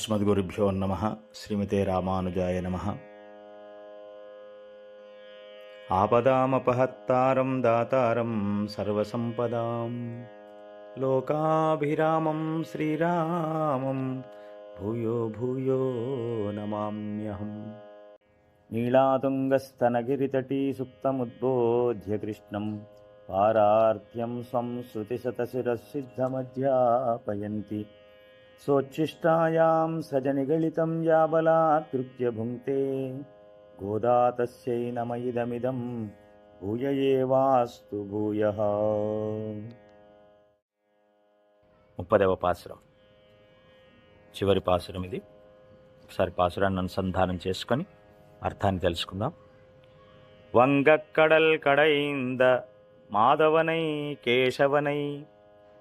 అస్మద్గురుభ్యో నమ. శ్రీమతే రామానుజాయ నమ. ఆపదామపహత్తారం దాతారం సర్వసంపదాం. లోకాభిరామం శ్రీరామం. భూయో భూయో నమామ్యహం నీలాతుంగస్తనగిరితటీ సుప్తముద్బోధ్య కృష్ణం పారార్థ్యం స్వం सोच्छिष्टायां सजनिगलितं याबलात्कृत्य भुङ्क्ते गोदा तस्यै नम इदमिदं भूय एवास्तु भूयः। ముప్పదవ పాసురం చివరి పాసురం ఇది. ఒకసారి పాసురాన్ని అనుసంధానం చేసుకొని అర్థాన్ని తెలుసుకుందాం. వంగక్కడల్ కడైంద మాధవనై కేశవనై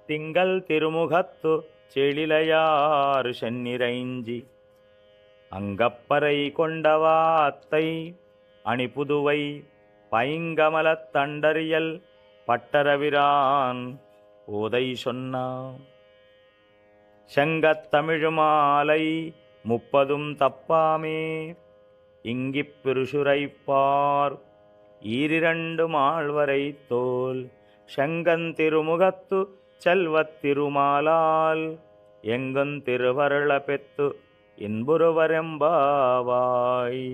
తింగల్ తిరుముఖత్తు செழிலையாறு சென்னிரைஞ்சி அங்கப்பறை கொண்டவாத்தை அணிபுதுவை பைங்கமலத் தண்டறியல் பட்டரவிரான் ஓதை சொன்னான் செங்கத்தமிழுமாலை முப்பதும் தப்பாமே. இங்கிப் பிருஷுரைப்பார் ஈரிரண்டு மாழ்வரை தோல். செங்கந்திருமுகத்து செல்வத் திருமாலால் எங்கன் திருவருள பெத்து இன்புருவரெம்பாவாய்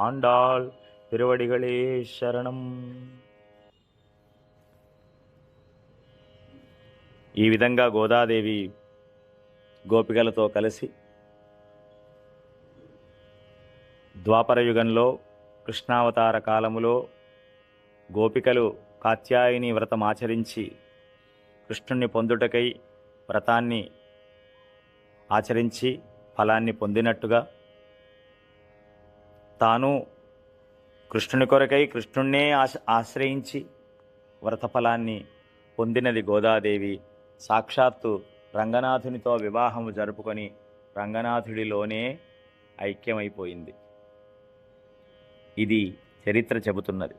ஆண்டாள் திருவடிகளே శరణం ఈ విధంగా గోదాదేవి గోపికలతో కలిసి ద్వాపర యుగంలో కృష్ణావతార కాలములో గోపికలు కాత్యాయని వ్రతం ఆచరించి కృష్ణుణ్ణి పొందుటకై వ్రతాన్ని ఆచరించి ఫలాన్ని పొందినట్టుగా. తాను కృష్ణుని కొరకై కృష్ణుణ్ణే ఆశ ఆశ్రయించి వ్రతఫలాన్ని పొందినది గోదాదేవి. సాక్షాత్తు రంగనాథునితో వివాహము జరుపుకొని రంగనాథుడిలోనే ఐక్యమైపోయింది. ఇది చరిత్ర చెబుతున్నది.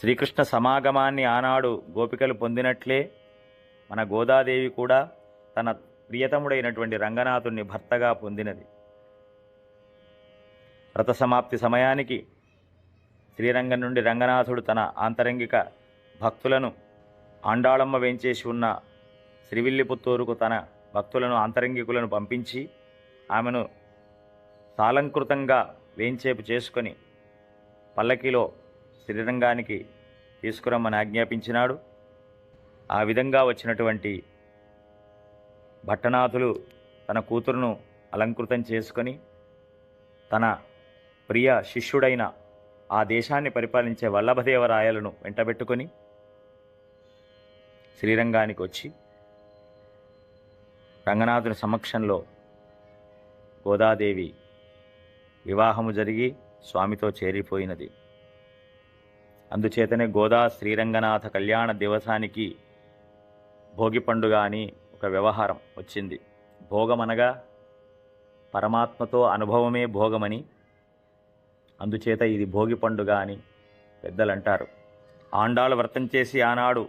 శ్రీకృష్ణ సమాగమాన్ని ఆనాడు గోపికలు పొందినట్లే మన గోదాదేవి కూడా తన ప్రియతముడైనటువంటి రంగనాథుణ్ణి భర్తగా పొందినది. వ్రత సమాప్తి సమయానికి శ్రీరంగం నుండి రంగనాథుడు తన ఆంతరంగిక భక్తులను ఆండాళమ్మ వేంచేసి ఉన్న శ్రీవిల్లిపుత్తూరుకు తన భక్తులను ఆంతరంగికులను పంపించి ఆమెను సాలంకృతంగా వేంచేపు చేసుకొని పల్లకిలో శ్రీరంగానికి తీసుకురమ్మని ఆజ్ఞాపించినాడు. ఆ విధంగా వచ్చినటువంటి భట్టనాథులు తన కూతురును అలంకృతం చేసుకొని తన ప్రియ శిష్యుడైన ఆ దేశాన్ని పరిపాలించే వల్లభదేవరాయలను వెంటబెట్టుకొని శ్రీరంగానికి వచ్చి రంగనాథుని సమక్షంలో గోదాదేవి వివాహము జరిగి స్వామితో చేరిపోయినది. అందుచేతనే గోదా శ్రీరంగనాథ కళ్యాణ దివసానికి భోగి పండుగ అని ఒక వ్యవహారం వచ్చింది. భోగమనగా పరమాత్మతో అనుభవమే భోగమని అందుచేత ఇది భోగి పండుగ అని పెద్దలు అంటారు ఆండాళ్ళు వ్రతం చేసి ఆనాడు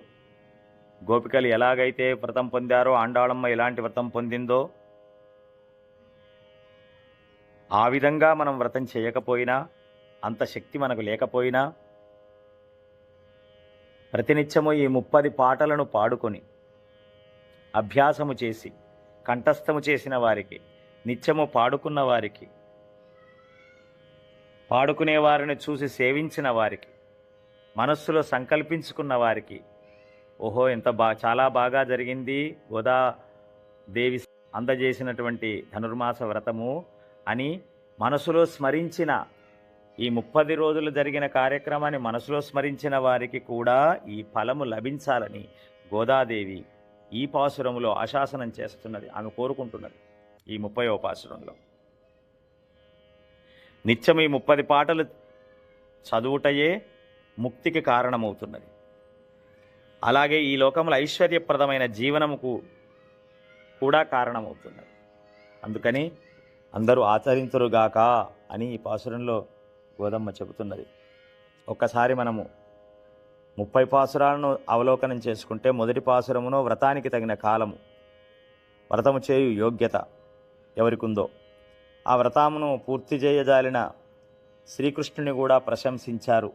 గోపికలు ఎలాగైతే వ్రతం పొందారో ఆండాళమ్మ ఎలాంటి వ్రతం పొందిందో ఆ విధంగా మనం వ్రతం చేయకపోయినా అంత శక్తి మనకు లేకపోయినా ప్రతినిత్యము ఈ ముప్పది పాటలను పాడుకొని అభ్యాసము చేసి కంఠస్థము చేసిన వారికి నిత్యము పాడుకున్న వారికి పాడుకునే వారిని చూసి సేవించిన వారికి మనస్సులో సంకల్పించుకున్న వారికి ఓహో ఎంత బా చాలా బాగా జరిగింది గోదా దేవి అందజేసినటువంటి ధనుర్మాస వ్రతము అని మనసులో స్మరించిన ఈ ముప్పది రోజులు జరిగిన కార్యక్రమాన్ని మనసులో స్మరించిన వారికి కూడా ఈ ఫలము లభించాలని గోదాదేవి ఈ పాసురములో ఆశాసనం చేస్తున్నది. ఆమె కోరుకుంటున్నది ఈ ముప్పై పాసురంలో నిత్యం ఈ ముప్పది పాటలు చదువుటయే ముక్తికి కారణమవుతున్నది. అలాగే ఈ లోకంలో ఐశ్వర్యప్రదమైన జీవనముకు కూడా కారణమవుతున్నది. అందుకని అందరూ ఆచరించరుగాక అని ఈ పాసురంలో గోదమ్మ చెబుతున్నది. ఒక్కసారి మనము ముప్పై పాసురాలను అవలోకనం చేసుకుంటే మొదటి పాసురమును వ్రతానికి తగిన కాలము వ్రతము చేయు యోగ్యత ఎవరికుందో ఆ వ్రతమును పూర్తి చేయజాలిన శ్రీకృష్ణుని కూడా ప్రశంసించారు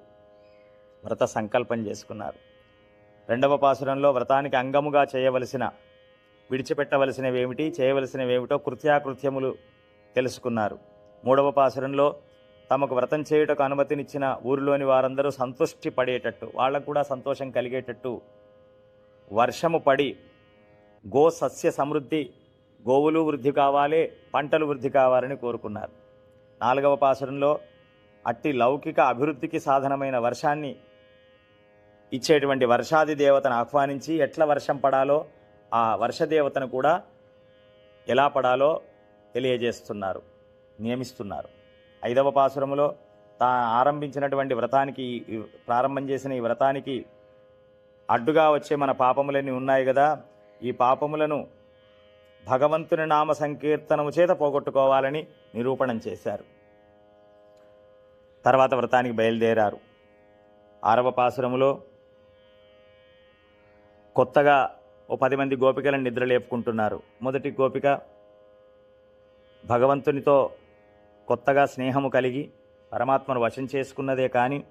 వ్రత సంకల్పం చేసుకున్నారు. రెండవ పాసురంలో వ్రతానికి అంగముగా చేయవలసిన విడిచిపెట్టవలసినవేమిటి చేయవలసినవేమిటో కృత్యాకృత్యములు తెలుసుకున్నారు. మూడవ పాసురంలో తమకు వ్రతం చేయుటకు అనుమతినిచ్చిన ఊరిలోని వారందరూ సంతృష్టి పడేటట్టు వాళ్ళకు కూడా సంతోషం కలిగేటట్టు వర్షము పడి గో సస్య సమృద్ధి గోవులు వృద్ధి కావాలి పంటలు వృద్ధి కావాలని కోరుకున్నారు. నాలుగవ పాసురంలో అట్టి లౌకిక అభివృద్ధికి సాధనమైన వర్షాన్ని ఇచ్చేటువంటి వర్షాది దేవతను ఆహ్వానించి ఎట్లా వర్షం పడాలో ఆ వర్షదేవతను కూడా ఎలా పడాలో తెలియజేస్తున్నారు నియమిస్తున్నారు. ఐదవ పాసురములో తా ఆరంభించినటువంటి వ్రతానికి ప్రారంభం చేసిన ఈ వ్రతానికి అడ్డుగా వచ్చే మన పాపములన్నీ ఉన్నాయి కదా ఈ పాపములను భగవంతుని నామ సంకీర్తనము చేత పోగొట్టుకోవాలని నిరూపణం చేశారు. తర్వాత వ్రతానికి బయలుదేరారు. ఆరవ పాసురములో కొత్తగా ఓ పది మంది గోపికలను నిద్ర లేపుకుంటున్నారు మొదటి గోపిక భగవంతునితో కొత్తగా స్నేహము కలిగి పరమాత్మను వశం చేసుకున్నదే కానీ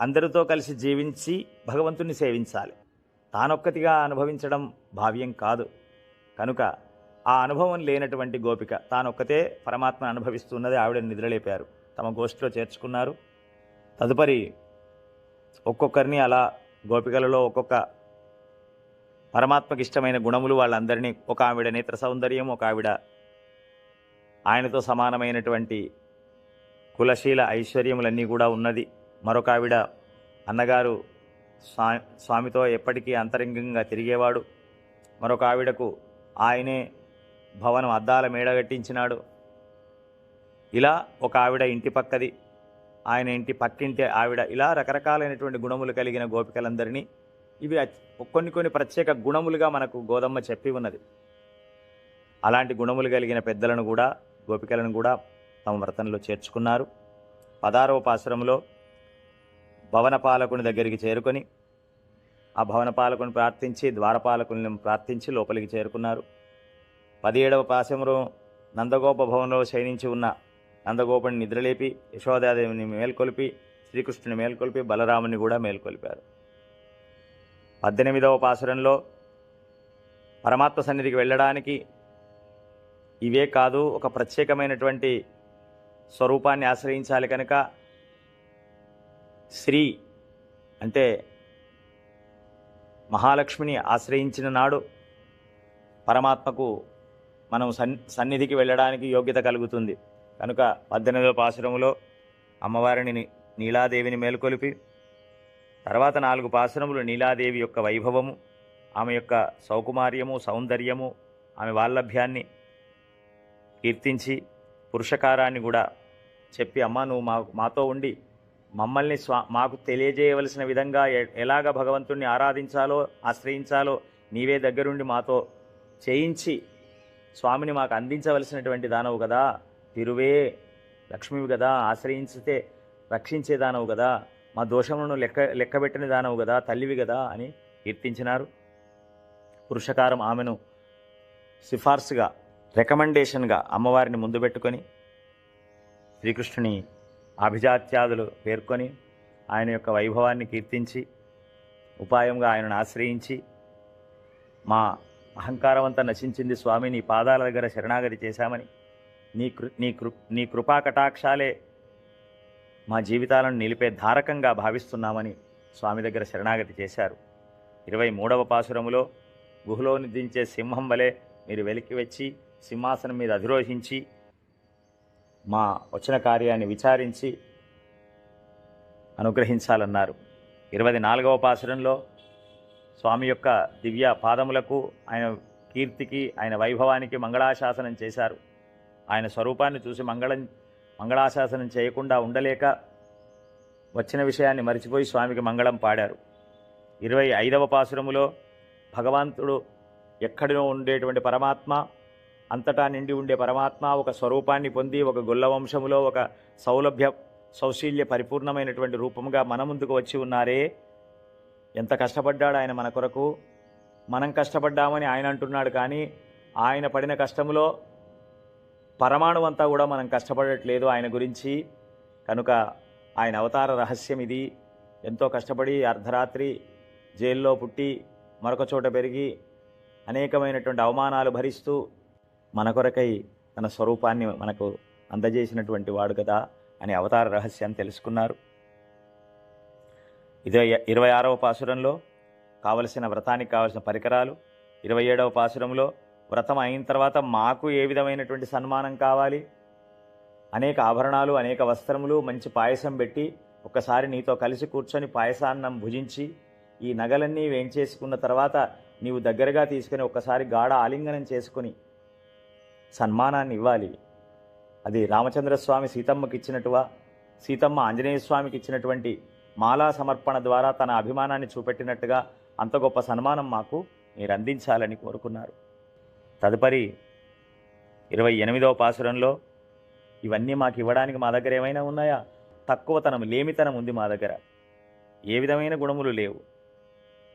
అందరితో కలిసి జీవించి భగవంతుణ్ణి సేవించాలి. తానొక్కతిగా అనుభవించడం భావ్యం కాదు. కనుక ఆ అనుభవం లేనటువంటి గోపిక తానొక్కతే పరమాత్మను అనుభవిస్తున్నది ఆవిడ నిద్రలేపారు. తమ గోష్ఠిలో చేర్చుకున్నారు. తదుపరి ఒక్కొక్కరిని అలా గోపికలలో ఒక్కొక్క పరమాత్మకి ఇష్టమైన గుణములు వాళ్ళందరినీ ఒక ఆవిడ నేత్ర సౌందర్యం ఒక ఆవిడ ఆయనతో సమానమైనటువంటి కులశీల ఐశ్వర్యములన్నీ కూడా ఉన్నది. మరొక ఆవిడ అన్నగారు స్వా స్వామితో ఎప్పటికీ అంతరంగంగా తిరిగేవాడు. మరొక ఆవిడకు ఆయనే భవనం అద్దాల మేడగట్టించినాడు ఇలా ఒక ఆవిడ ఇంటి పక్కది ఆయన ఇంటి పక్కింటి ఆవిడ ఇలా రకరకాలైనటువంటి గుణములు కలిగిన గోపికలందరినీ ఇవి కొన్ని కొన్ని ప్రత్యేక గుణములుగా మనకు గోదమ్మ చెప్పి ఉన్నది. అలాంటి గుణములు కలిగిన పెద్దలను కూడా గోపికలను కూడా తమ వ్రతంలో చేర్చుకున్నారు. పదారవ పాశ్రమంలో భవనపాలకుని దగ్గరికి చేరుకొని ఆ భవనపాలకుని ప్రార్థించి ద్వారపాలకుని ప్రార్థించి లోపలికి చేరుకున్నారు. పదిహేడవ పాశంలో నందగోప భవనంలో శయనించి ఉన్న నందగోపుని నిద్రలేపి యశోదాదేవిని మేల్కొల్పి శ్రీకృష్ణుని మేల్కొల్పి బలరాముని కూడా మేల్కొల్పారు. పద్దెనిమిదవ పాసురంలో పరమాత్మ సన్నిధికి వెళ్ళడానికి ఇవే కాదు ఒక ప్రత్యేకమైనటువంటి స్వరూపాన్ని ఆశ్రయించాలి కనుక శ్రీ అంటే మహాలక్ష్మిని ఆశ్రయించిన నాడు పరమాత్మకు మనం సన్ సన్నిధికి వెళ్ళడానికి యోగ్యత కలుగుతుంది. కనుక పద్దెనిమిదవ పాశురములో అమ్మవారిని నీలాదేవిని మేల్కొలిపి తర్వాత నాలుగు పాశురములు నీలాదేవి యొక్క వైభవము ఆమె యొక్క సౌకుమార్యము సౌందర్యము ఆమె వాల్లభ్యాన్ని కీర్తించి పురుషకారాన్ని కూడా చెప్పి అమ్మ నువ్వు మా మాతో ఉండి మమ్మల్ని స్వా మాకు తెలియజేయవలసిన విధంగా ఎలాగ భగవంతుణ్ణి ఆరాధించాలో ఆశ్రయించాలో నీవే దగ్గరుండి మాతో చేయించి స్వామిని మాకు అందించవలసినటువంటి దానవు కదా. తిరువే లక్ష్మివి కదా. ఆశ్రయించితే రక్షించే దానవు కదా. మా దోషములను లెక్క లెక్కబెట్టిన దానవు కదా. తల్లివి కదా అని కీర్తించినారు. పురుషకారం ఆమెను సిఫార్సుగా రికమెండేషన్గా అమ్మవారిని ముందు పెట్టుకొని శ్రీకృష్ణుని అభిజాత్యాదులు పేర్కొని ఆయన యొక్క వైభవాన్ని కీర్తించి ఉపాయంగా ఆయనను ఆశ్రయించి మా అహంకారం అంతా నశించింది స్వామి నీ పాదాల దగ్గర శరణాగతి చేశామని నీ కృ నీ కృ నీ కృపా కటాక్షాలే మా జీవితాలను నిలిపే ధారకంగా భావిస్తున్నామని స్వామి దగ్గర శరణాగతి చేశారు. ఇరవై మూడవ పాసురములో గుహలో నిద్రించే సింహం వలె మీరు వెలికి వచ్చి సింహాసనం మీద అధిరోహించి మా వచ్చిన కార్యాన్ని విచారించి అనుగ్రహించాలన్నారు. ఇరవై నాలుగవ పాసురంలో స్వామి యొక్క దివ్య పాదములకు ఆయన కీర్తికి ఆయన వైభవానికి మంగళాశాసనం చేశారు. ఆయన స్వరూపాన్ని చూసి మంగళం మంగళాశాసనం చేయకుండా ఉండలేక వచ్చిన విషయాన్ని మరిచిపోయి స్వామికి మంగళం పాడారు. ఇరవై ఐదవ పాసురములో భగవంతుడు ఎక్కడినో ఉండేటువంటి పరమాత్మ అంతటా నిండి ఉండే పరమాత్మ ఒక స్వరూపాన్ని పొంది ఒక గొల్లవంశములో ఒక సౌలభ్య సౌశీల్య పరిపూర్ణమైనటువంటి రూపముగా మన ముందుకు వచ్చి ఉన్నారే. ఎంత కష్టపడ్డాడు ఆయన మన కొరకు? మనం కష్టపడ్డామని ఆయన అంటున్నాడు కానీ ఆయన పడిన కష్టములో పరమాణువంతా కూడా మనం కష్టపడట్లేదు ఆయన గురించి. కనుక ఆయన అవతార రహస్యం ఇది. ఎంతో కష్టపడి అర్ధరాత్రి జైల్లో పుట్టి మరొక చోట పెరిగి అనేకమైనటువంటి అవమానాలు భరిస్తూ మన కొరకై తన స్వరూపాన్ని మనకు అందజేసినటువంటి వాడు కదా అని అవతార రహస్యాన్ని తెలుసుకున్నారు. ఇదే ఇరవై ఆరవ పాసురంలో కావలసిన వ్రతానికి కావలసిన పరికరాలు ఇరవై ఏడవ పాసురంలో వ్రతం అయిన తర్వాత మాకు ఏ విధమైనటువంటి సన్మానం కావాలి? అనేక ఆభరణాలు అనేక వస్త్రములు మంచి పాయసం పెట్టి ఒక్కసారి నీతో కలిసి కూర్చొని పాయసాన్నం భుజించి ఈ నగలన్నీ వేంచేసుకున్న తర్వాత నీవు దగ్గరగా తీసుకుని ఒక్కసారి గాఢ ఆలింగనం చేసుకుని సన్మానాన్ని ఇవ్వాలి అది రామచంద్రస్వామి సీతమ్మకి ఇచ్చినట్టువా సీతమ్మ ఆంజనేయ స్వామికి ఇచ్చినటువంటి మాలా సమర్పణ ద్వారా తన అభిమానాన్ని చూపెట్టినట్టుగా అంత గొప్ప సన్మానం మాకు మీరు అందించాలని కోరుకున్నారు. తదుపరి ఇరవై ఎనిమిదవ పాసురంలో ఇవన్నీ మాకు ఇవ్వడానికి మా దగ్గర ఏమైనా ఉన్నాయా? తక్కువతనం లేమితనం ఉంది మా దగ్గర. ఏ విధమైన గుణములు లేవు.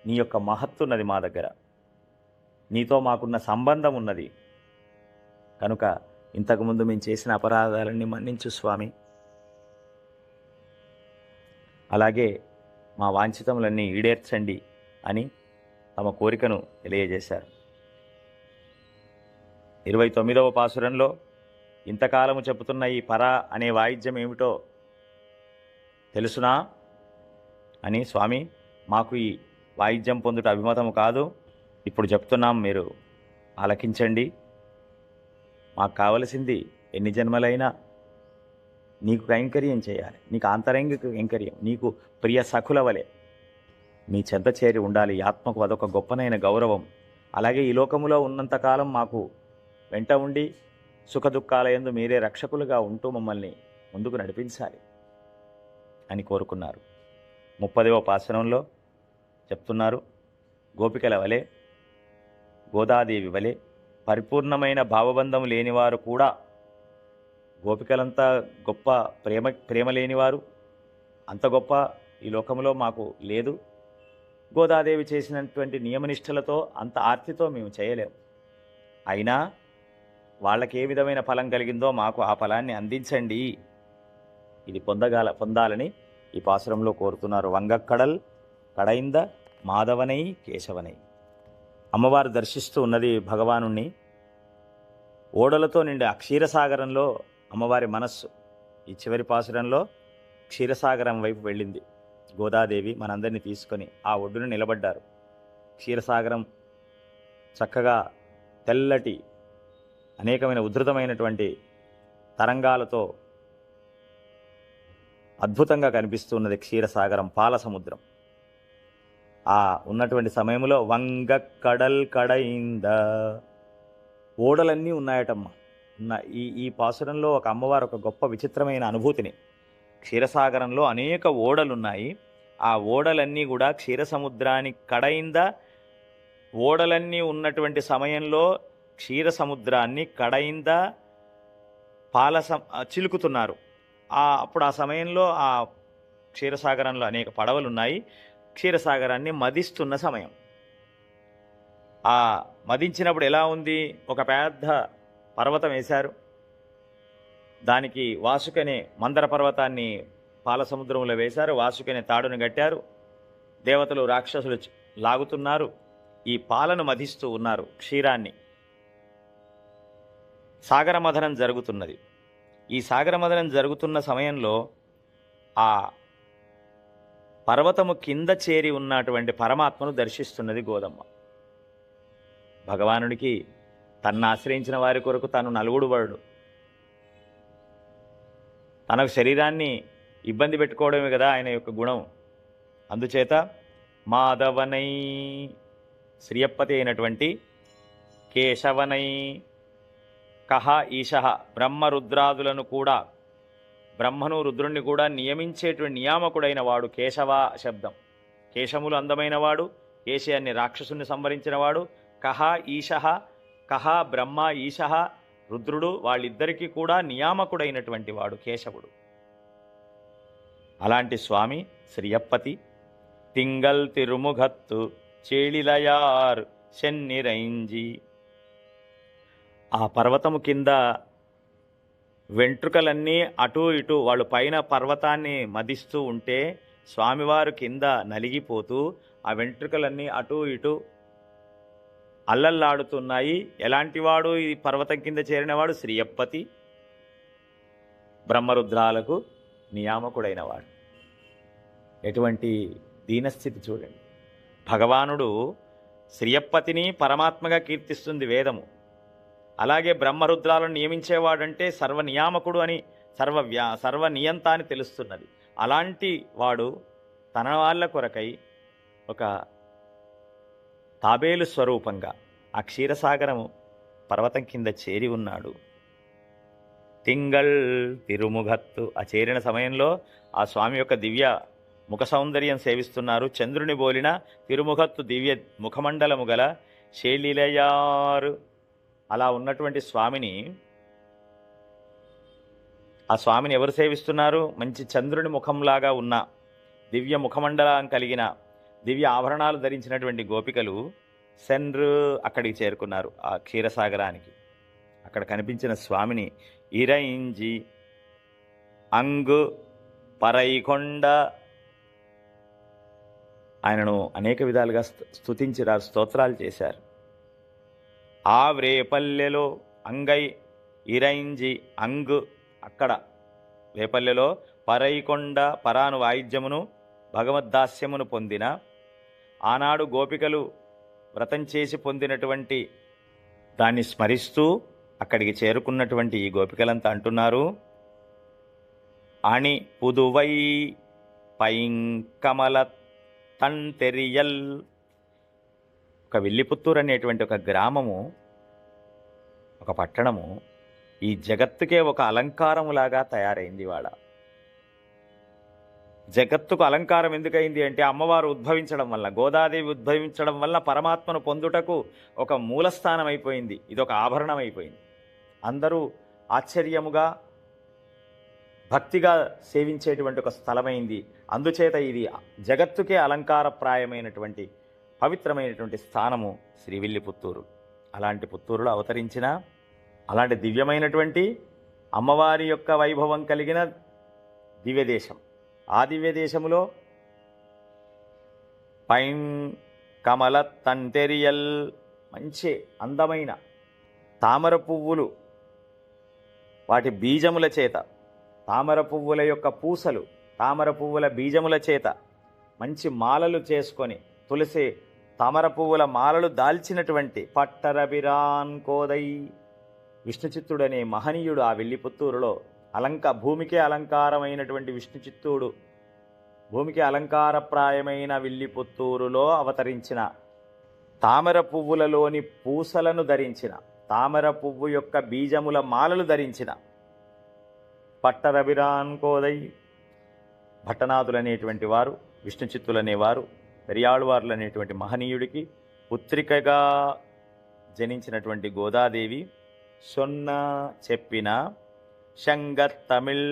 నీ యొక్క మహత్తున్నది మా దగ్గర. నీతో మాకున్న సంబంధం ఉన్నది కనుక ఇంతకుముందు మేము చేసిన అపరాధాలన్నీ మన్నించు స్వామి. అలాగే మా వాంఛితములన్నీ ఈడేర్చండి అని తమ కోరికను తెలియజేశారు. ఇరవై తొమ్మిదవ పాసురంలో ఇంతకాలము చెబుతున్న ఈ పర అనే వాయిద్యం ఏమిటో తెలుసునా? అని స్వామి మాకు ఈ వాయిద్యం పొందుట అభిమతము కాదు. ఇప్పుడు చెప్తున్నాం మీరు ఆలకించండి. మాకు కావలసింది ఎన్ని జన్మలైనా నీకు కైంకర్యం చేయాలి. నీకు ఆంతరంగిక కైంకర్యం. నీకు ప్రియ సఖుల వలె మీ చెంత చేరి ఉండాలి. ఆత్మకు అదొక గొప్పనైన గౌరవం. అలాగే ఈ లోకములో ఉన్నంతకాలం మాకు వెంట ఉండి సుఖదుఖాల ఎందు మీరే రక్షకులుగా ఉంటూ మమ్మల్ని ముందుకు నడిపించాలి అని కోరుకున్నారు. ముప్పదవ పాసనంలో చెప్తున్నారు. గోపికల వలె గోదాదేవి వలె పరిపూర్ణమైన భావబంధం లేనివారు కూడా గోపికలంతా గొప్ప ప్రేమ ప్రేమ లేనివారు. అంత గొప్ప ఈ లోకంలో మాకు లేదు. గోదాదేవి చేసినటువంటి నియమనిష్టలతో అంత ఆర్తితో మేము చేయలేము అయినా వాళ్ళకి ఏ విధమైన ఫలం కలిగిందో మాకు ఆ ఫలాన్ని అందించండి. ఇది పొందగాల పొందాలని ఈ పాసురంలో కోరుతున్నారు వంగక్కడల్ కడైంద మాధవనై కేశవనై. అమ్మవారు దర్శిస్తూ ఉన్నది భగవానుణ్ణి. ఓడలతో నిండి ఆ క్షీరసాగరంలో అమ్మవారి మనస్సు ఈ చివరి పాసురంలో క్షీరసాగరం వైపు వెళ్ళింది. గోదాదేవి మనందరినీ తీసుకొని ఆ ఒడ్డున నిలబడ్డారు. క్షీరసాగరం చక్కగా తెల్లటి అనేకమైన ఉధృతమైనటువంటి తరంగాలతో అద్భుతంగా కనిపిస్తున్నది క్షీరసాగరం పాల సముద్రం ఆ ఉన్నటువంటి సమయంలో వంగ కడల్ కడైంద. ఓడలన్నీ ఉన్నాయటమ్మా. ఉన్న ఈ ఈ పాసురంలో ఒక అమ్మవారు ఒక గొప్ప విచిత్రమైన అనుభూతిని. క్షీరసాగరంలో అనేక ఓడలున్నాయి. ఆ ఓడలన్నీ కూడా క్షీర సముద్రానికి కడైంద. ఓడలన్నీ ఉన్నటువంటి సమయంలో క్షీర సముద్రాన్ని కడైంద పాల చిలుకుతున్నారు. ఆ అప్పుడు ఆ సమయంలో ఆ క్షీరసాగరంలో అనేక పడవలు ఉన్నాయి క్షీరసాగరాన్ని మదిస్తున్న సమయం. ఆ మదించినప్పుడు ఎలా ఉంది? ఒక పెద్ద పర్వతం వేశారు. దానికి వాసుకనే మందర పర్వతాన్ని పాల సముద్రంలో వేశారు. వాసుకనే తాడును కట్టారు. దేవతలు రాక్షసులు లాగుతున్నారు. ఈ పాలను మధిస్తూ ఉన్నారు క్షీరాన్ని. సాగర మధనం జరుగుతున్నది. ఈ సాగర మధనం జరుగుతున్న సమయంలో ఆ పర్వతము కింద చేరి ఉన్నటువంటి పరమాత్మను దర్శిస్తున్నది గోదమ్మ భగవానుడికి తన్ను ఆశ్రయించిన వారి కొరకు తను నలుగుడు వాడు. తనకు శరీరాన్ని ఇబ్బంది పెట్టుకోవడమే కదా ఆయన యొక్క గుణం. అందుచేత మాధవనై శ్రీయప్పతి అయినటువంటి కేశవనై కహ ఈశ బ్రహ్మరుద్రాదులను కూడా బ్రహ్మను రుద్రుణ్ణి కూడా నియమించేటువంటి నియామకుడైన వాడు కేశవ శబ్దం. కేశములు అందమైనవాడు కేశయాన్ని కేశి అన్ని రాక్షసుని సంవరించినవాడు కహ ఈశ కహ బ్రహ్మ ఈశ రుద్రుడు వాళ్ళిద్దరికీ కూడా నియామకుడైనటువంటి వాడు కేశవుడు. అలాంటి స్వామి శ్రీయప్పతి తింగల్ తిరుముఖత్తు చేళిలయార్ శన్నిరైంజి ఆ పర్వతము కింద వెంట్రుకలన్నీ అటు ఇటు వాళ్ళు పైన పర్వతాన్ని మదిస్తూ ఉంటే స్వామివారు కింద నలిగిపోతూ ఆ వెంట్రుకలన్నీ అటు ఇటు అల్లల్లాడుతున్నాయి. ఎలాంటివాడు ఈ పర్వతం కింద చేరినవాడు? శ్రీయప్పతి. బ్రహ్మరుద్రాలకు నియామకుడైనవాడు. ఎటువంటి దీనస్థితి చూడండి. భగవానుడు శ్రీయప్పతిని పరమాత్మగా కీర్తిస్తుంది వేదము. అలాగే బ్రహ్మరుద్రాలను నియమించేవాడంటే సర్వనియామకుడు అని సర్వ వ్యా సర్వనియంత అని తెలుస్తున్నది. అలాంటి వాడు తన వాళ్ళ కొరకై ఒక తాబేలు స్వరూపంగా ఆ క్షీరసాగరము పర్వతం కింద చేరి ఉన్నాడు. తింగల్ తిరుముఖత్తు ఆ చేరిన సమయంలో ఆ స్వామి యొక్క దివ్య ముఖ సౌందర్యం సేవిస్తున్నారు. చంద్రుని బోలిన తిరుముఖత్తు దివ్య ముఖమండలము గల శైలిలయారు అలా ఉన్నటువంటి స్వామిని ఆ స్వామిని ఎవరు సేవిస్తున్నారు? మంచి చంద్రుని ముఖంలాగా ఉన్న దివ్య ముఖమండలం కలిగిన దివ్య ఆభరణాలు ధరించినటువంటి గోపికలు సెన్రు అక్కడికి చేరుకున్నారు ఆ క్షీరసాగరానికి. అక్కడ కనిపించిన స్వామిని ఇరయించి అంగు పరైకొండ ఆయనను అనేక విధాలుగా స్తు- స్తుతించిరారు స్తోత్రాలు చేశారు. ఆవ్రేపల్లెలో అంగై ఇరైంజి అంగు అక్కడ. వేపల్లెలో పరైకొండ పరాను వాయిద్యమును భగవద్దాస్యమును పొందిన. ఆనాడు గోపికలు వ్రతం చేసి పొందినటువంటి దాన్ని స్మరిస్తూ అక్కడికి చేరుకున్నటువంటి ఈ గోపికలంతా అంటున్నారు. అణి పుదువై పైంకమల తెరియల్ ఒక విల్లిపుత్తూరు అనేటువంటి ఒక గ్రామము ఒక పట్టణము ఈ జగత్తుకే ఒక అలంకారములాగా తయారైంది వాడ జగత్తుకు అలంకారం ఎందుకైంది అంటే అమ్మవారు ఉద్భవించడం వల్ల గోదాదేవి ఉద్భవించడం వల్ల పరమాత్మను పొందుటకు ఒక మూలస్థానం అయిపోయింది ఇది ఒక ఆభరణం అయిపోయింది అందరూ ఆశ్చర్యముగా భక్తిగా సేవించేటువంటి ఒక స్థలమైంది. అందుచేత ఇది జగత్తుకే అలంకారప్రాయమైనటువంటి పవిత్రమైనటువంటి స్థానము శ్రీవిల్లి పుత్తూరు అలాంటి పుత్తూరులో అవతరించిన అలాంటి దివ్యమైనటువంటి అమ్మవారి యొక్క వైభవం కలిగిన దివ్యదేశం. ఆ దివ్యదేశములో పైన్ కమల తంటెరియల్ మంచి అందమైన తామర పువ్వులు వాటి బీజముల చేత తామర పువ్వుల యొక్క పూసలు తామర పువ్వుల బీజముల చేత మంచి మాలలు చేసుకొని తులసి తామర పువ్వుల మాలలు దాల్చినటువంటి పట్టరబిరాన్ కోదై. విష్ణుచిత్తుడనే మహనీయుడు ఆ వెల్లిపుత్తూరులో అలంక భూమికే అలంకారమైనటువంటి విష్ణుచిత్తుడు భూమికి అలంకారప్రాయమైన విల్లిపుత్తూరులో అవతరించిన తామర పువ్వులలోని పూసలను ధరించిన తామర పువ్వు యొక్క బీజముల మాలలు ధరించిన పట్టరబిరాన్ కోదై. భట్టనాథులనేటువంటి వారు విష్ణుచిత్తులనేవారు పెరియాళ్వార్లు అనేటువంటి మహనీయుడికి పుత్రికగా జనించినటువంటి గోదాదేవి సొన్న చెప్పిన శంగ తమిళ్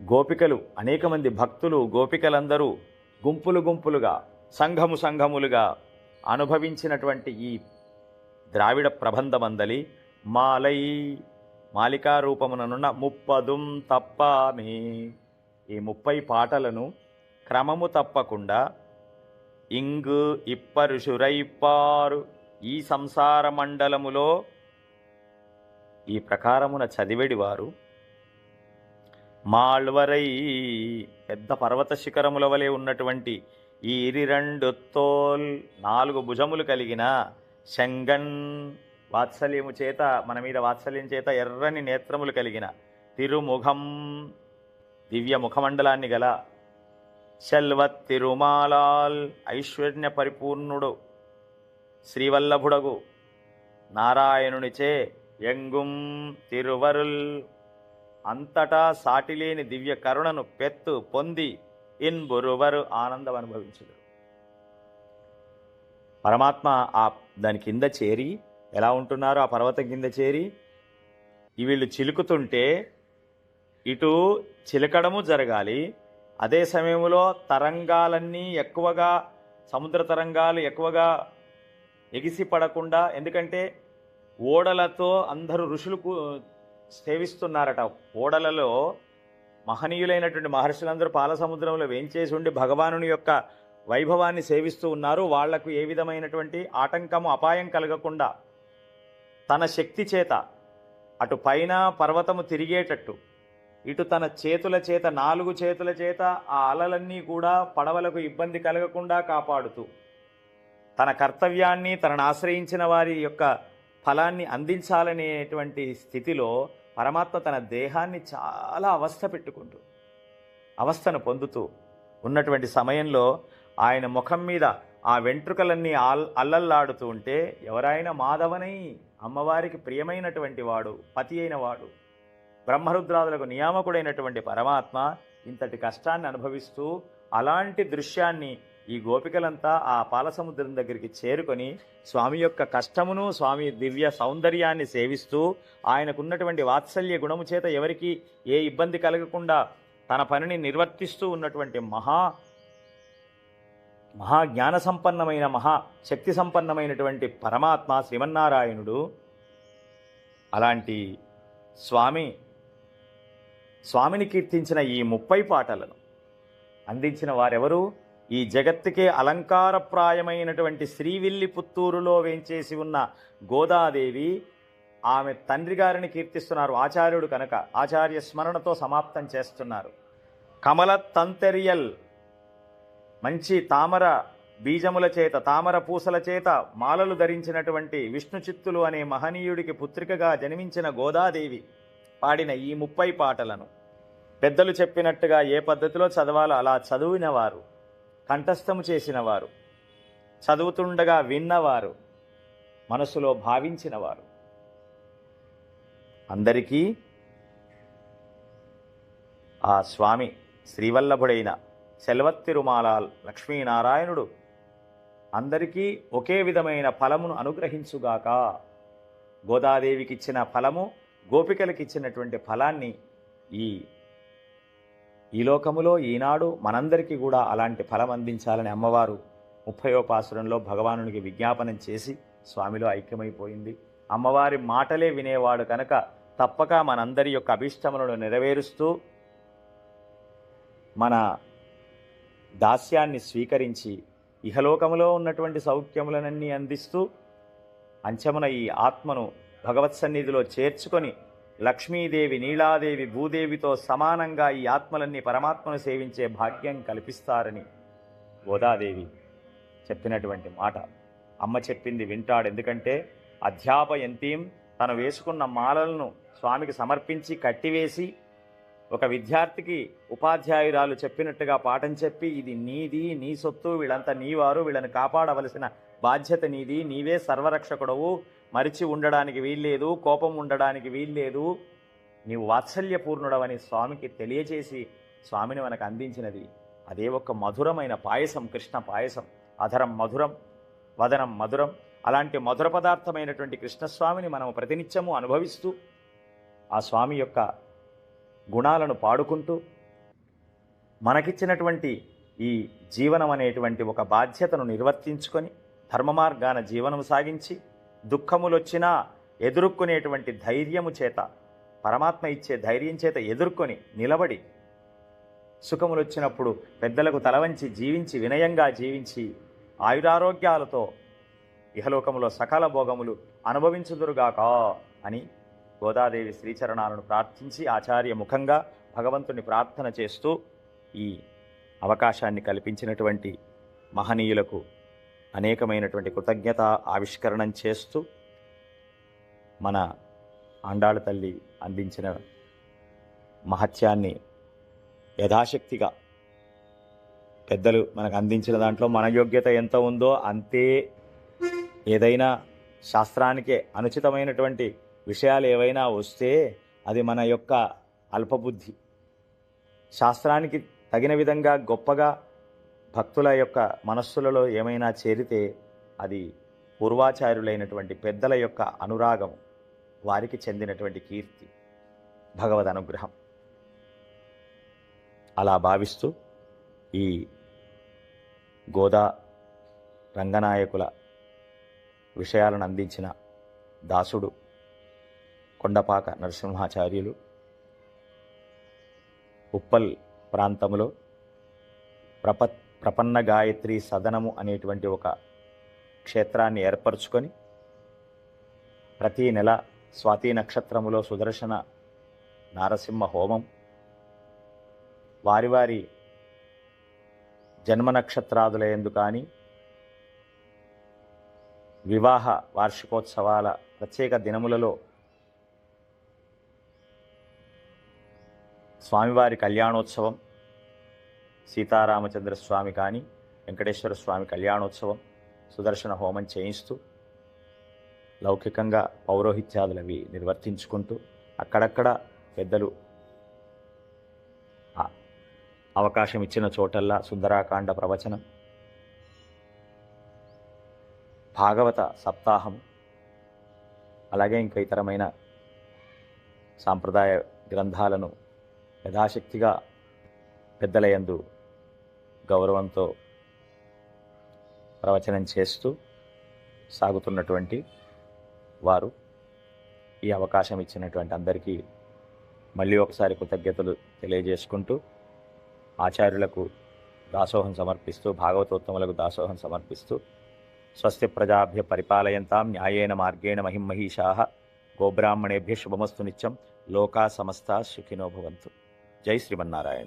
గోపికలు అనేక మంది భక్తులు గోపికలందరూ గుంపులు గుంపులుగా సంఘము సంఘములుగా అనుభవించినటువంటి ఈ ద్రావిడ ప్రబంధమందలి మాలై మాలికా రూపముననున్న ముప్పదుం మీ ఈ ముప్పై పాటలను క్రమము తప్పకుండా ఇంగు ఇప్పరుషురైప్పారు ఈ సంసార మండలములో ఈ ప్రకారమున చదివెడివారు మాళ్వరై పెద్ద పర్వత శిఖరముల వలె ఉన్నటువంటి ఈ ఇరిరండు తోల్ నాలుగు భుజములు కలిగిన శంగన్ వాత్సల్యము చేత మన మీద వాత్సల్యం చేత ఎర్రని నేత్రములు కలిగిన తిరుముఖం దివ్య ముఖమండలాన్ని గల శల్వత్ తిరుమాలాల్ ఐశ్వర్య పరిపూర్ణుడు శ్రీవల్లభుడగు. నారాయణునిచే ఎంగుం తిరువరుల్. అంతటా సాటిలేని దివ్య కరుణను పెత్తు పొంది ఇన్బురువరు ఆనందం అనుభవించుడు పరమాత్మ ఆ దాని కింద చేరి ఎలా ఉంటున్నారో ఆ పర్వతం కింద చేరి వీళ్ళు చిలుకుతుంటే ఇటు చిలకడము జరగాలి అదే సమయంలో తరంగాలన్నీ ఎక్కువగా సముద్ర తరంగాలు ఎక్కువగా ఎగిసి పడకుండా ఎందుకంటే ఓడలతో అందరూ ఋషులు సేవిస్తున్నారట. ఓడలలో మహనీయులైనటువంటి మహర్షులందరూ పాలసముద్రంలో వేంచేసి ఉండి భగవానుని యొక్క వైభవాన్ని సేవిస్తూ ఉన్నారు. వాళ్ళకు ఏ విధమైనటువంటి ఆటంకము అపాయం కలగకుండా తన శక్తి చేత అటు పైన పర్వతము తిరిగేటట్టు ఇటు తన చేతుల చేత నాలుగు చేతుల చేత ఆ అలలన్నీ కూడా పడవలకు ఇబ్బంది కలగకుండా కాపాడుతూ తన కర్తవ్యాన్ని తనను ఆశ్రయించిన వారి యొక్క ఫలాన్ని అందించాలనేటువంటి స్థితిలో పరమాత్మ తన దేహాన్ని చాలా అవస్థ పెట్టుకుంటూ అవస్థను పొందుతూ ఉన్నటువంటి సమయంలో ఆయన ముఖం మీద ఆ వెంట్రుకలన్నీ అల్ అల్లల్లాడుతూ ఉంటే ఎవరైనా మాధవనై అమ్మవారికి ప్రియమైనటువంటి వాడు పతి అయిన వాడు. బ్రహ్మరుద్రాదులకు నియామకుడైనటువంటి పరమాత్మ ఇంతటి కష్టాన్ని అనుభవిస్తూ అలాంటి దృశ్యాన్ని ఈ గోపికలంతా ఆ పాలసముద్రం దగ్గరికి చేరుకొని స్వామి యొక్క కష్టమును స్వామి దివ్య సౌందర్యాన్ని సేవిస్తూ ఆయనకున్నటువంటి వాత్సల్య గుణము చేత ఎవరికి ఏ ఇబ్బంది కలగకుండా తన పనిని నిర్వర్తిస్తూ ఉన్నటువంటి మహా మహా జ్ఞాన సంపన్నమైన మహా శక్తి సంపన్నమైనటువంటి పరమాత్మ శ్రీమన్నారాయణుడు అలాంటి స్వామి స్వామిని కీర్తించిన ఈ ముప్పై పాటలను అందించిన వారెవరు? ఈ జగత్తుకే అలంకారప్రాయమైనటువంటి శ్రీవిల్లి పుత్తూరులో వేంచేసి ఉన్న గోదాదేవి ఆమె తండ్రి గారిని కీర్తిస్తున్నారు ఆచార్యుడు కనుక ఆచార్య స్మరణతో సమాప్తం చేస్తున్నారు. కమల తంతెరియల్ మంచి తామర బీజముల చేత తామర పూసల చేత మాలలు ధరించినటువంటి విష్ణు చిత్తులు అనే మహనీయుడికి పుత్రికగా జన్మించిన గోదాదేవి. పాడిన ఈ ముప్పై పాటలను. పెద్దలు చెప్పినట్టుగా ఏ పద్ధతిలో చదవాలో అలా చదివిన వారు కంఠస్థము చేసిన వారు చదువుతుండగా విన్నవారు మనసులో భావించిన వారు అందరికీ ఆ స్వామి శ్రీవల్లభుడైన సెల్వత్తిరుమాల లక్ష్మీనారాయణుడు అందరికీ ఒకే విధమైన ఫలమును అనుగ్రహించుగాక. గోదాదేవికి ఇచ్చిన ఫలము గోపికలకు ఇచ్చినటువంటి ఫలాన్ని ఈ ఈ లోకములో ఈనాడు మనందరికీ కూడా అలాంటి ఫలం అందించాలని అమ్మవారు ముప్పయోపాసురంలో భగవానునికి విజ్ఞాపనం చేసి స్వామిలో ఐక్యమైపోయింది. అమ్మవారి మాటలే వినేవాడు కనుక తప్పక మనందరి యొక్క అభిష్టములను నెరవేరుస్తూ మన దాస్యాన్ని స్వీకరించి ఇహలోకములో ఉన్నటువంటి సౌఖ్యములనన్నీ అందిస్తూ అంచమున ఈ ఆత్మను భగవత్ సన్నిధిలో చేర్చుకొని లక్ష్మీదేవి నీలాదేవి భూదేవితో సమానంగా ఈ ఆత్మలన్నీ పరమాత్మను సేవించే భాగ్యం కల్పిస్తారని గోదాదేవి చెప్పినటువంటి మాట. అమ్మ చెప్పింది వింటాడు. ఎందుకంటే అధ్యాపయంతీం తను వేసుకున్న మాలలను స్వామికి సమర్పించి కట్టివేసి ఒక విద్యార్థికి ఉపాధ్యాయురాలు చెప్పినట్టుగా పాఠం చెప్పి ఇది నీది నీ సొత్తు వీళ్ళంతా నీవారు వీళ్ళని కాపాడవలసిన బాధ్యత నీది నీవే సర్వరక్షకుడవు మరిచి ఉండడానికి వీల్లేదు కోపం ఉండడానికి వీల్లేదు. నీవు వాత్సల్యపూర్ణుడవని స్వామికి తెలియచేసి స్వామిని మనకు అందించినది. అదే ఒక మధురమైన పాయసం కృష్ణ పాయసం. అధరం మధురం వదనం మధురం. అలాంటి మధుర పదార్థమైనటువంటి కృష్ణస్వామిని మనం ప్రతినిత్యము అనుభవిస్తూ ఆ స్వామి యొక్క గుణాలను పాడుకుంటూ మనకిచ్చినటువంటి ఈ జీవనం అనేటువంటి ఒక బాధ్యతను నిర్వర్తించుకొని ధర్మ మార్గాన జీవనం సాగించి దుఃఖములొచ్చినా ఎదుర్కొనేటువంటి ధైర్యము చేత పరమాత్మ ఇచ్చే ధైర్యం చేత ఎదుర్కొని నిలబడి సుఖములు వచ్చినప్పుడు పెద్దలకు తలవంచి జీవించి వినయంగా జీవించి ఆయురారోగ్యాలతో ఇహలోకములో సకల భోగములు అనుభవించుదురుగాక అని గోదాదేవి శ్రీచరణాలను ప్రార్థించి ఆచార్య ముఖంగా భగవంతుని ప్రార్థన చేస్తూ ఈ అవకాశాన్ని కల్పించినటువంటి మహనీయులకు అనేకమైనటువంటి కృతజ్ఞత ఆవిష్కరణం చేస్తూ మన ఆండాళ్ళ తల్లి అందించిన మహత్యాన్ని యథాశక్తిగా పెద్దలు మనకు అందించిన దాంట్లో మన యోగ్యత ఎంత ఉందో అంతే ఏదైనా శాస్త్రానికే అనుచితమైనటువంటి విషయాలు ఏవైనా వస్తే అది మన యొక్క అల్పబుద్ధి. శాస్త్రానికి తగిన విధంగా గొప్పగా భక్తుల యొక్క మనస్సులలో ఏమైనా చేరితే అది పూర్వాచార్యులైనటువంటి పెద్దల యొక్క అనురాగం వారికి చెందినటువంటి కీర్తి భగవద్ అనుగ్రహం. అలా భావిస్తూ ఈ గోదా రంగనాయకుల విషయాలను అందించిన దాసుడు కొండపాక నరసింహాచార్యులు ఉప్పల్ ప్రాంతంలో ప్రపత్ ప్రపన్న గాయత్రి సదనము అనేటువంటి ఒక క్షేత్రాన్ని ఏర్పరచుకొని ప్రతి నెల స్వాతి నక్షత్రములో సుదర్శన నారసింహ హోమం వారి వారి జన్మ నక్షత్రాదులయందు కానీ వివాహ వార్షికోత్సవాల ప్రత్యేక దినములలో స్వామివారి కళ్యాణోత్సవం సీతారామచంద్ర స్వామి కానీ వెంకటేశ్వర స్వామి కళ్యాణోత్సవం సుదర్శన హోమం చేయిస్తూ లౌకికంగా పౌరోహిత్యాదులవి నిర్వర్తించుకుంటూ అక్కడక్కడ పెద్దలు అవకాశం ఇచ్చిన చోటల్లా సుందరాకాండ ప్రవచనం భాగవత సప్తాహం అలాగే ఇంకా ఇతరమైన సాంప్రదాయ గ్రంథాలను యథాశక్తిగా పెద్దలయందు గౌరవంతో ప్రవచనం చేస్తూ సాగుతున్నటువంటి వారు ఈ అవకాశం ఇచ్చినటువంటి అందరికీ మళ్ళీ ఒకసారి కృతజ్ఞతలు తెలియజేసుకుంటూ ఆచార్యులకు దాసోహం సమర్పిస్తూ భాగవతోత్తములకు దాసోహం సమర్పిస్తూ స్వస్తి ప్రజాభ్య పరిపాలయంతాం న్యాయేన మార్గేణ మహిమహీషా గోబ్రాహ్మణేభ్య శుభమస్తు నిత్యం లోకా సమస్త సుఖినో భవంతు. జై శ్రీమన్నారాయణ.